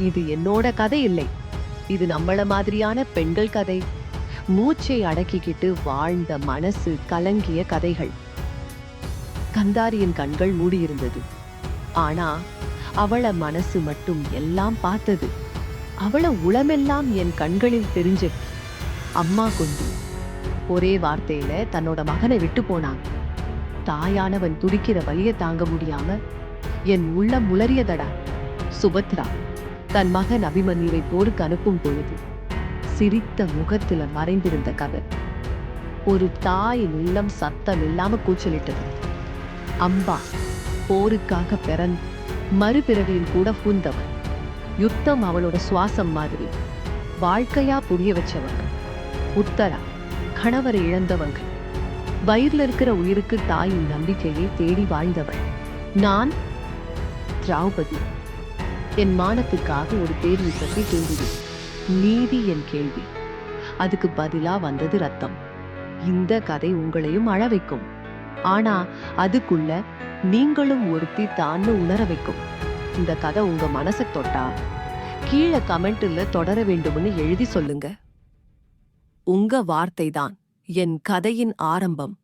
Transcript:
இது என்னோட கதை இல்லை. இது நம்மள மாதிரியான பெண்கள் கதை. மூச்சை அடக்கிக்கிட்டு வாழ்ந்த மனசு கலங்கிய கதைகள். கந்தாரியின் கண்கள் மூடியிருந்தது. ஆனா அவள மனசு மட்டும் எல்லாம் பார்த்தது. அவள உளமெல்லாம் என் கண்களில் தெரிஞ்சு. அம்மா கொண்டு ஒரே வார்த்தையில தன்னோட மகனை விட்டு போனான். தாயானவன் துடிக்கிற வழியை தாங்க முடியாம என் உள்ளம் முளறியதடா சுபத்ரா. தன் மகன் அபிமன்யுவை போருக்கு அனுப்பும் பொழுது சிரித்த முகத்துல மறைந்திருந்த கதை ஒரு தாயின் உள்ளம் சத்தம் இல்லாம கூச்சலிட்டது. அம்பா போருக்காக பிறந்து மறுபிறவியில் கூட பூந்தவன் யுத்தம் அவளோட சுவாசம் மாதிரி. வாழ்க்கையா புரிய வச்சவங்க உத்தரா கணவரை இழந்தவங்க. வயிறுல இருக்கிற உயிருக்கு தாயின் நம்பிக்கையை தேடி வாழ்ந்தவள். நான் திரௌபதி. என் மானத்துக்காக ஒரு தேர்வு பற்றி கேள்வி நீதி என் கேள்வி. அதுக்கு பதிலா வந்தது ரத்தம். இந்த கதை உங்களையும் அழ வைக்கும். ஆனா அதுக்குள்ள நீங்களும் ஒருத்தி தான்னு உணர வைக்கும். இந்த கதை உங்க மனசை தொட்டா கீழே கமெண்ட்ல தொடர வேண்டும்னு எழுதி சொல்லுங்க. உங்க வார்த்தைதான் என் கதையின் ஆரம்பம்.